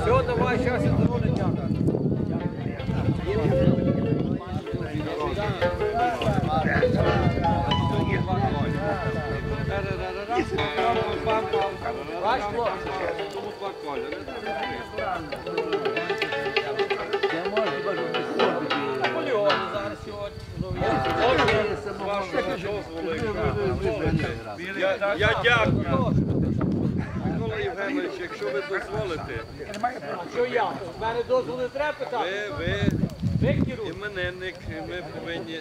Все, давай, сейчас я дзвоню дяка. Я, я дякую. Микола Євгенович, якщо ви дозволите, Що я? У мене дозволу не треба питати. ви, ви. Іменинник, ми повинні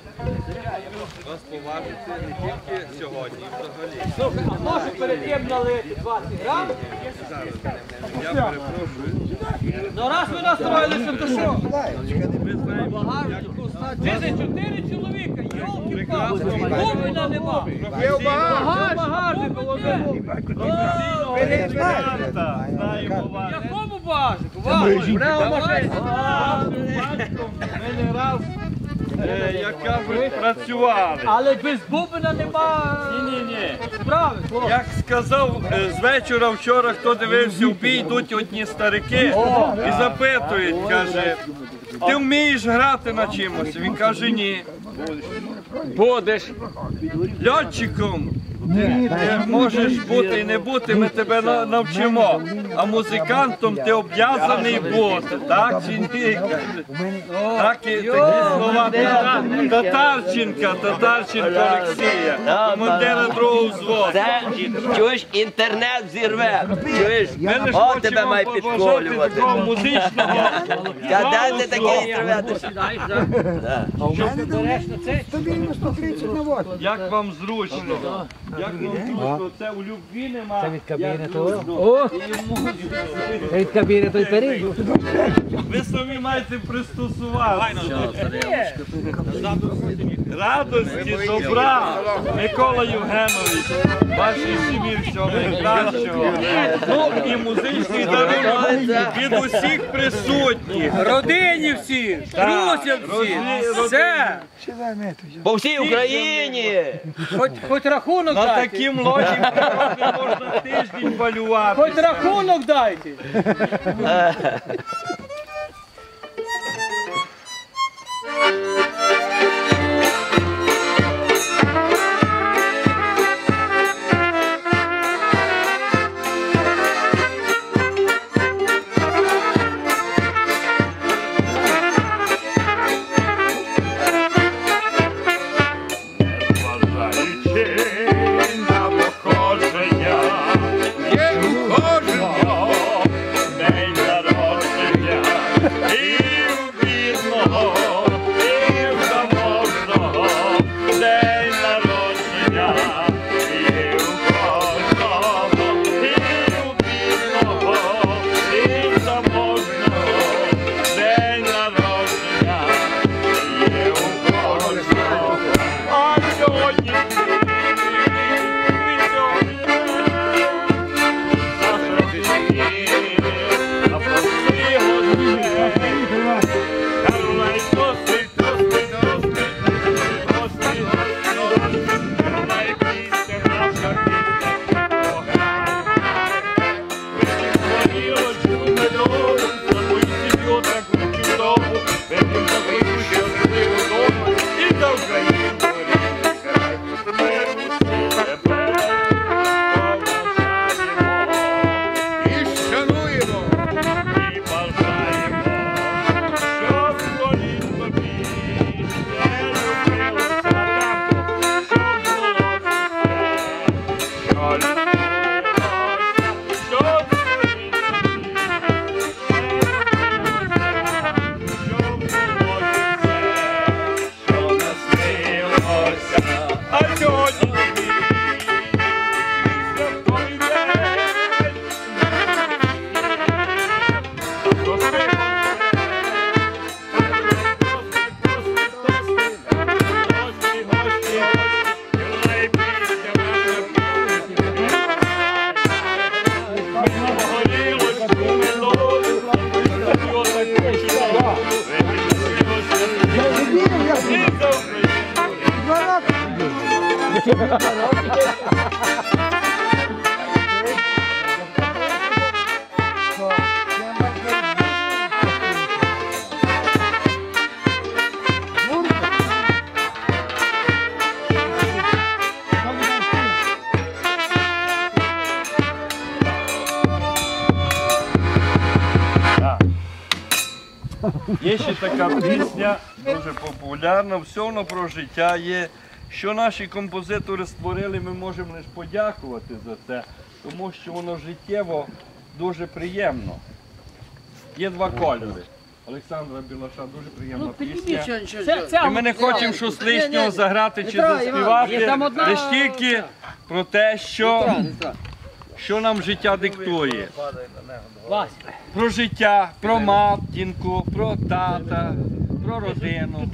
вас поважити не тільки сьогодні, взагалі. Слухай, а може перед тим налити 20 грам? Я перепрошую. Ну раз ви настроїлися, то що? Ми знаємо, як Дивіться, чотири чоловіка, йолки палки Бубина нема. Є в Багаж, багажник, Володимир. знаємо вас. Вау, давай. Ми не раз, е, як кажуть, працювали. Але без Бубина нема Ні-ні-ні. справи. Як сказав е, з вечора вчора, хто дивився в бій, йдуть одні старики і запитують, каже, ти вмієш грати на чимось? Він каже, ні. Будеш льотчиком. Ти можеш бути і не бути, ми тебе на- навчимо. А музикантом ти об'язаний бути, так чи ні? Так і такі слова Тата- Татарченка, Татарченка Олексія, командира другого взводу. Це чуєш, інтернет зірве. Чуєш? Ми О, тебе хочемо має побажати підколювати. такого музичного. Та де ти такий інтернет? Як вам зручно? Як вам зручно? Це у любві нема. Це від кабінету. О, від кабінету й перейду. Ви самі маєте пристосуватися. Радості, добра, Микола Євгенович, вашій сім'ї всього найкращого. Ну і музичний дарунок від усіх присутніх. Родині всі, друзям всі, все. По всій Україні! Хоч рахунок Дайте. таким природи можна тиждень балювати. Хоч рахунок дайте. Є ще така пісня, дуже популярна, все воно про життя є. Що наші композитори створили, ми можемо лише подякувати за це, тому що воно життєво дуже приємно. Є два кольори. Олександра Білаша дуже приємна пісня. Це, це, І ми не хочемо щось лишнього заграти чи заспівати. Лише тільки про те, що, що нам життя диктує. Про життя, про матінку, про тата, про родину.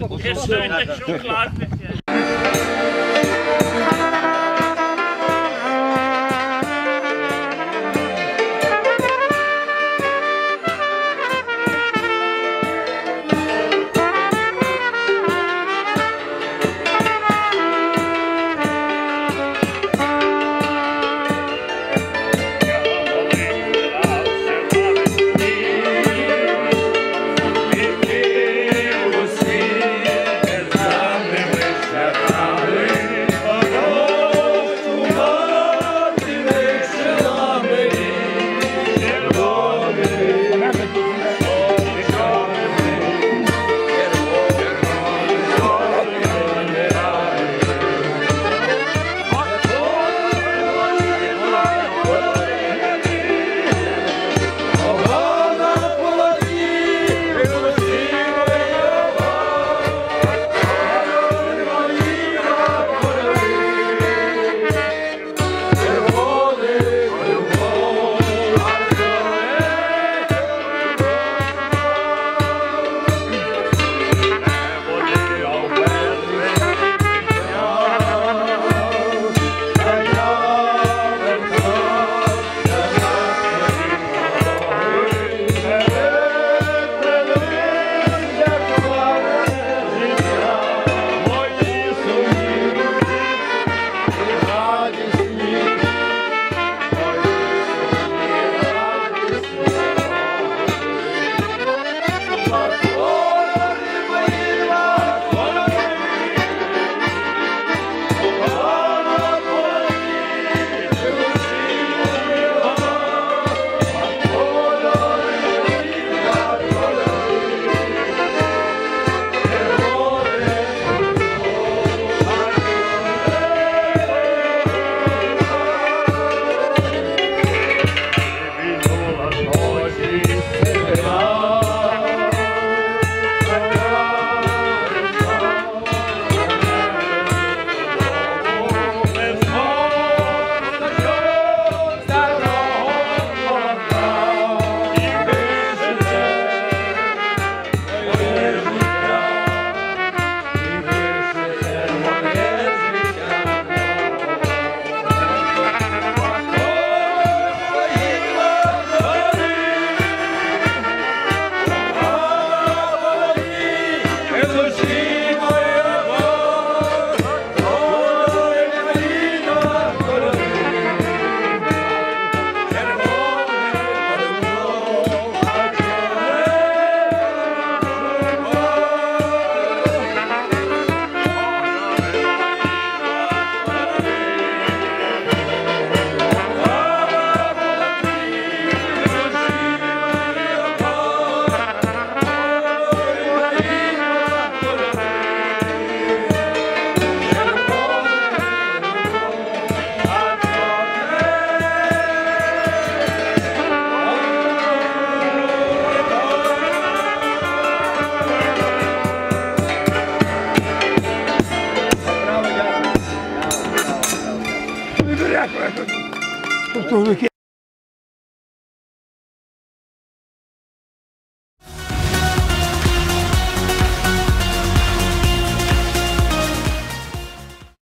Doktorluk